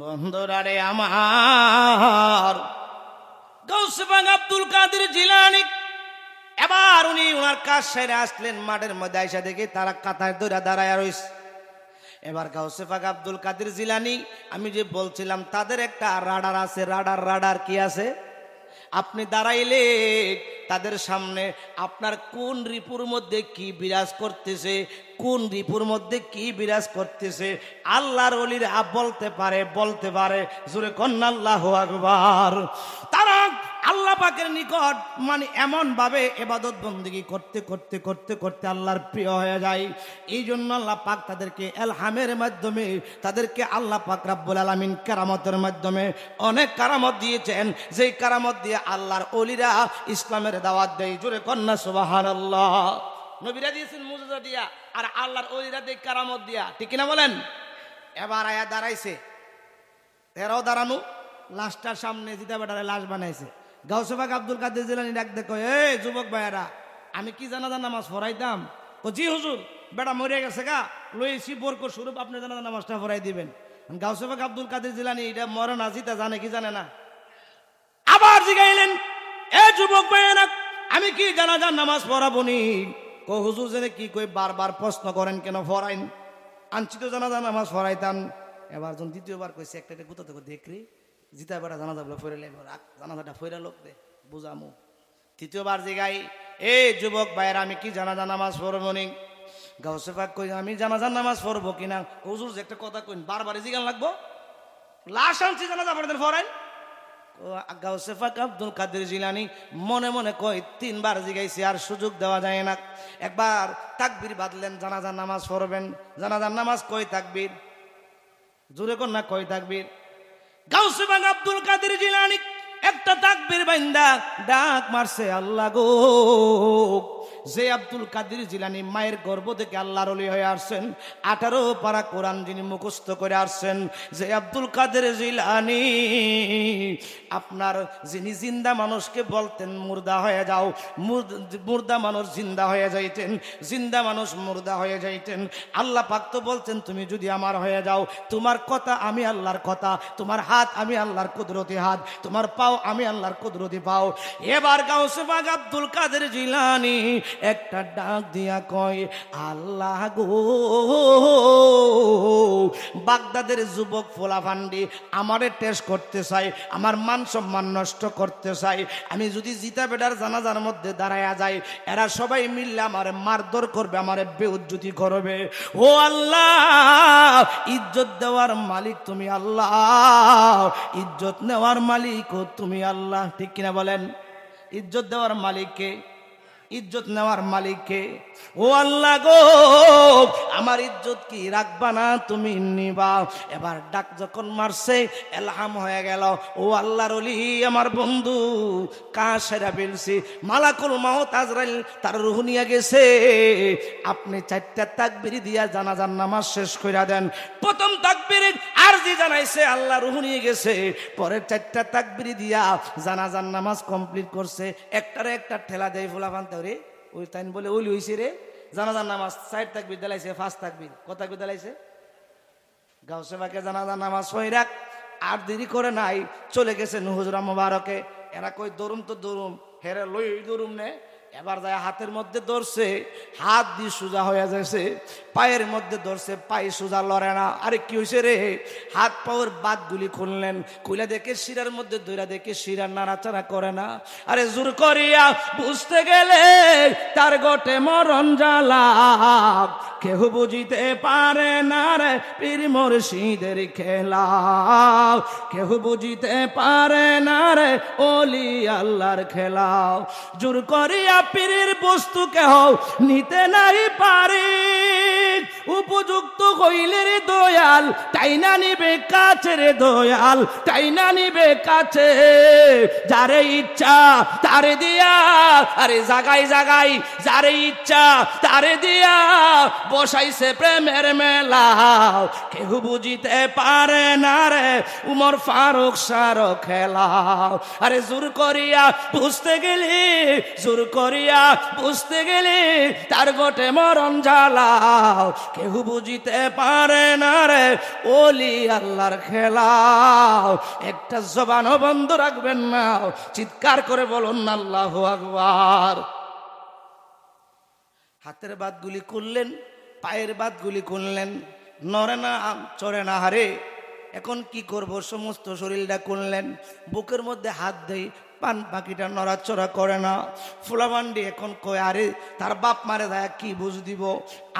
বন্ধুরারে আমার গৌসবাগ আব্দুল কাদের জিলানি। এবার উনি ওনার কাজ সেরে আসলেন, মাঠের মধ্যে আইসা দেখে তারা কাতায় দৌড়া দাঁড়ায় রয়েছে এবার গাউসেফাক আব্দুল কাদের জিলানি, আমি যে বলছিলাম, তাদের একটা রাডার আছে, রাডার রাডার কি আছে? আপনি দাঁড়াইলে তাদের সামনে আপনার কোন রিপুর মধ্যে কি বিরাজ করতেছে, কোন রিপুর মধ্যে কি বিরাজ করতেছে, আল্লাহর অলির বলতে পারে বলতে পারে, জোরে কন্যা আল্লাহ আকবার। তারা আল্লাহ পাকের নিকট মানে এমন ভাবে এবাদত বন্দিগি করতে করতে করতে করতে আল্লাহর প্রিয় হয়ে যায়। এই জন্য আল্লাহ পাক তাদেরকে এলহামের মাধ্যমে, তাদেরকে আল্লাহ পাক রাব্বুল আলামিন কারামতের মাধ্যমে অনেক কারামত দিয়েছেন। যেই কারামত দিয়ে আল্লাহর অলিরা ইসলামের দাওয়াত দেয়। জোরে কন্যা, সুবহানাল্লাহ। নবীরা দিয়েছেন মুজা দিয়া, আর আল্লাহর অলিরা দেয় কারামত দিয়া। ঠিক কিনা বলেন? এবার আয়া দাঁড়াইছে। এরাও দাঁড়ানো, লাশটার সামনে জিতা বেটারে লাশ বানাইছে। গাউসেবাগ আব্দুল কাদের জিলানি ডাক দেখো এ যুবক ভাইয়েরা, আমি কি জানাজা নামাজ পড়াইতাম? ও জি হুজুর, বেটা মরে গেছে গা লইছি বরক স্বরূপ আপনি জানাজা নামাজটা পড়াই দিবেন। গাউসেবাগ আব্দুল কাদের জিলানি, এটা মরে না জিতা জানে, কি জানে না? আবার জিগাইলেন, এ যুবক ভাইয়েরা, আমি কি জানাজা নামাজ পড়াবো নি কো, হুজুর জেনে কি কই, বারবার প্রশ্ন করেন কেন, পড়াইন। আনছি তো জানাজা নামাজ পড়াইতাম। এবার যখন দ্বিতীয়বার কইছে, একটা একটা গুতো থেকে দেখরি জিতা বেড়া জানাজা বলে ফেরে জানাজাটা ফেরা লোক দে, বুঝামু। তৃতীয়বার জিগাই এ যুবক ভাইয়ের, আমি কি জানাজা নামাজ পড়ব নি? গাউসেফাক কই আমি জানাজা নামাজ পড়ব কিনা? হুজুর যে একটা কথা কইন, বারবার জিগান লাগবো? লাশ আনছি জানাজা পড়তেন ফরাইন গাউসেফাক আব্দুল কাদের জিলানি মনে মনে কই তিনবার জিগাইছি আর সুযোগ দেওয়া যায় না। একবার তাকবির বাঁধলেন জানাজার নামাজ পড়বেন। জানাজার নামাজ কই তাকবির? জোরে না কই তাকবির? গাউসেফাক আব্দুল কাদের জিলানি একটা তাকবির বাইন্দা ডাক মারছে আল্লাহ গো। যে আব্দুল কাদির জিলানি মায়ের গর্ভ থেকে আল্লাহর অলি হয়ে আসছেন, আঠারো পারা কোরআন যিনি মুখস্থ করে আসছেন, যে আব্দুল কাদের জিলানি, আপনার যিনি জিন্দা মানুষকে বলতেন, মুর্দা হয়ে যাও, মুর্দা মানুষ জিন্দা হয়ে যাইতেন, জিন্দা মানুষ মুর্দা হয়ে যাইতেন। আল্লাহ পাক তো বলতেন তুমি যদি আমার হয়ে যাও, তোমার কথা আমি আল্লাহর কথা, তোমার হাত আমি আল্লাহর কুদরতি হাত, তোমার পাও আমি আল্লাহর কুদরতি পাও। এবার গাউসে বাগ আব্দুল কাদের জিলানি একটা ডাক দিয়া কয়, আল্লাহ গো, বাগদাদের যুবক ফোলাফান্ডি আমারে টেস্ট করতে চাই আমার মান সম্মান নষ্ট করতে চাই আমি যদি জিতা বেটার জানাজার মধ্যে দাঁড়ায়া যাই, এরা সবাই মিললে আমার মারধর করবে, আমার বেউজ্জুতি করবে। ও আল্লাহ, ইজ্জত দেওয়ার মালিক তুমি আল্লাহ, ইজ্জত নেওয়ার মালিক ও তুমি আল্লাহ। ঠিক কিনা বলেন? ইজ্জত দেওয়ার মালিককে ইজ্জত নেওয়ার মালিককে ও আল্লাহ গো, আমার ইজ্জত কি রাখবা না? তুমি নিবা। এবার ডাক যখন মারছে, এলহাম হয়ে গেল। ও আল্লাহর অলি আমার বন্ধু কা সেরা ফেলছি মালাকুল মাহত আজরাইল, তার রুহ গেছে। আপনি চারটা তাকবির দিয়া জানাজার নামাজ শেষ করে দেন। প্রথম তাকবির আর যে জানাইছে, আল্লাহ রুহ নিয়ে গেছে। পরের চারটা তাকবির দিয়া জানাজার নামাজ কমপ্লিট করছে। একটারে একটা ঠেলা দেয় ফুলা ফানতে রে ওই তাই বলে, ওলি হইছে রে। জানাজার নামাজ সাইড থাকবি দেলাইছে ফার্স্ট থাকবি কত থাকবি দেলাইছে? গাও সেবাকে জানাজার নামাজ হয়ে রাখ, আর দেরি করে নাই। চলে গেছে নুহজুরা মোবারকে এরা কই দরুম তো দরুম। হেরে লই দরুম নে। এবার যায় হাতের মধ্যে ধরছে, হাত দিয়ে সোজা হয়ে যাচ্ছে পায়ের মধ্যে ধরছে, পায়ে সোজা লড়ে না। আরে কি হয়েছে রে? হাত পাওয়ার বাদগুলি খুললেন, খুলে দেখে শিরার মধ্যে দৈরা দেখে শিরার নাড়াচাড়া করে না। আরে জোর করিয়া বুঝতে গেলে তার গোটে মরণ জ্বালা। কেহ বুঝিতে পারে না রে পীর মুর্শিদের খেলা। কেহ বুঝিতে পারে না রে ওলি আল্লাহর খেলা। জোর করিয়া পীরের বস্তু কেহ নিতে নাই পারি। উপযুক্ত হইলে রে দয়াল টাইনা নিবে কাছে রে দয়াল টাইনা নিবে কাছে? যারে ইচ্ছা, তারে দিয়া, আরে জাগাই জাগাই, যারে ইচ্ছা, তারে দিয়া, বসাইছে প্রেমের মেলা। কেউ বুঝিতে পারে না রে উমর ফারুক সারো খেলাও আরে জোর করিয়া বুঝতে গেলি, জোর করিয়া বুঝতে গেলি, তার গোটে মরণ জ্বালাও। কেউ বুঝিতে পারে না রে। ওলি আল্লাহর খেলাও। একটা জবানও বন্ধ রাখবেন না। চিৎকার করে বলুন, আল্লাহ আকবার। হাতের বাদগুলি করলেন পায়ের বাদগুলি করলেন নরে না, চড়ে না, হারে। এখন কি করব? সমস্ত শরীরটা করলেন বুকের মধ্যে হাত দেই পান পাখিটা নড়াচড়া করে না। ফুলাবান্ডি এখন কয়, আরে, তার বাপ মারে দেয় কি বুঝ দিব?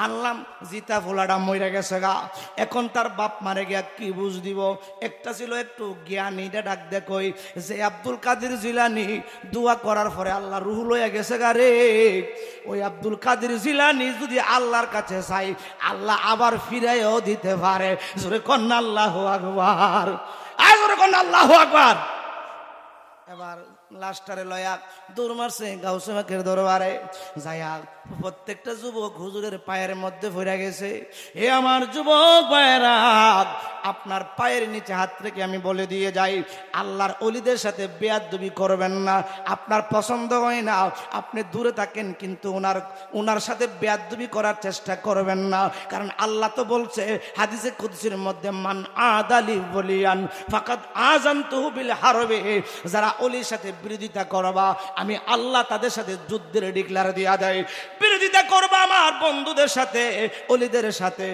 আনলাম, জিতা ফুলাটা মরে গেছে গা। এখন তার বাপ মারে গিয়া কি বুঝ দিব? একটা ছিল একটু জ্ঞানীটা ডাক দে কই, যে আব্দুল কাদের জিলানি, দোয়া করার পরে আল্লাহ রুহ লইয়া গেছে গা রে। ওই আব্দুল কাদের জিলানি যদি আল্লাহর কাছে চাই, আল্লাহ আবার ফিরাইও দিতে পারে। জোরে কন্যা, আল্লাহ আকবার। আর জোরে কন্যা, আল্লাহ আকবার। এবার লাস্টারে লয়া দৌড় মারছে গাউসেমাকের দরবারে। যাইয়া প্রত্যেকটা যুবক হুজুরের পায়ের মধ্যে ফিরে গেছে, এ আমার যুবক পায়েরা আপনার পায়ের নিচে হাত রেখে আমি বলে দিয়ে যাই, আল্লাহর অলিদের সাথে বেয়াদবি করবেন না, আপনার পছন্দ হয় না, আপনি দূরে থাকেন কিন্তু ওনার ওনার সাথে বেয়াদবি করার চেষ্টা করবেন না। কারণ আল্লাহ তো বলছে, হাদিসে কুদ্সির মধ্যে, মান আদালি বলিয়ান ফাকাত আজান তহবিল হারবে। যারা অলির সাথে বিরোধিতা করবা, আমি আল্লাহ তাদের সাথে যুদ্ধের ডিক্লার দিয়া দেয় বিরোধিতা করবা আমার বন্ধুদের সাথে, অলিদের সাথে।